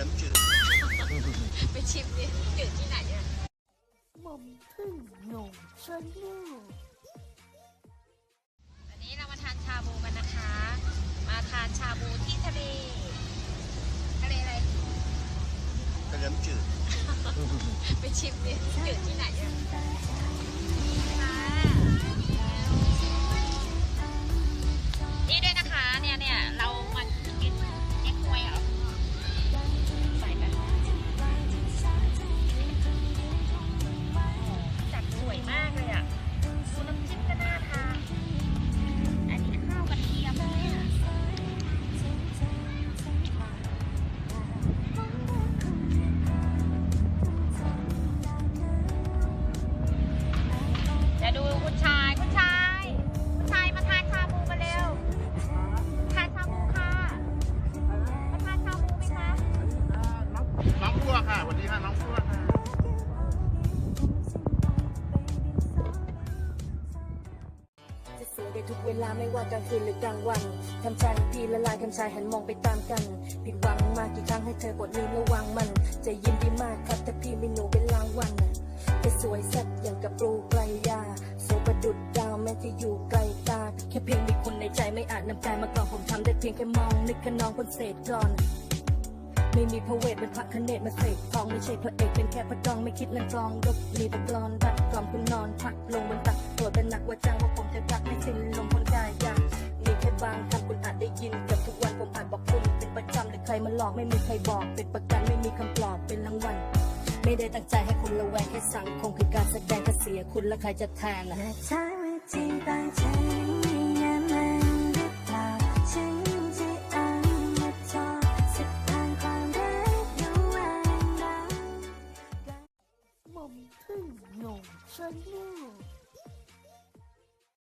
น้ำจืดไปชิมดิจืดที่ไหนอะหม่อมพึ่งหนุ่มชวนลูกวันนี้เรามาทานชาบูกันนะคะ มาทานชาบูที่ทะเลทะเลอะไรน้ำจืดไปชิมดิจืดที่ไหนอะค่ะ ค่ะสวัสดีค่ะน้องพัวค่ะจะสวยได้ทุกเวลาไม่ว่ากลางคืนหรือกลางวันทำใจพี่ละลายทำชายหันมองไปตามกัน ผิดหวังมากกี่ครั้งให้เธอกดนิ้วระวังมัน จะยินดีมากครับถ้าพี่มีหนูเป็นรางวัลจะสวยสักอย่างกับปลูไกลยาสวยประดุดดาวแม้ที่อยู่ไกลตาแค่เพียงมีคนในใจไม่อาจนำกายมากรองผมทำได้เพียงแค่มองนึกขนองคนเศษกรอน ไม่มีพระเวทเป็นพระคเนตมาเสกทองไม่ใช่พระเอกเป็นแค่พระจองไม่คิดเล่นกลองยกมีต่กลอนตัดกล่อมคุณนอนพักลงบนตักตัวเป็นหนักว่าจังว่าผมจะรักให้สิ้นลมคนกายยากมีแค่บางคำคุณอาจได้ยินเกือบทุกวันผมอาจบอกคุณเป็นประจำหรือใครมาหลอกไม่มีใครบอกเป็นประกันไม่มีคำปลอบเป็นรางวัลไม่ได้ตั้งใจให้คุณระแวงแค่สังคงคือการแสดงก็เสียคุณและใครจะแทนนะใช่ว่จริงตั้งใจ 永生乐。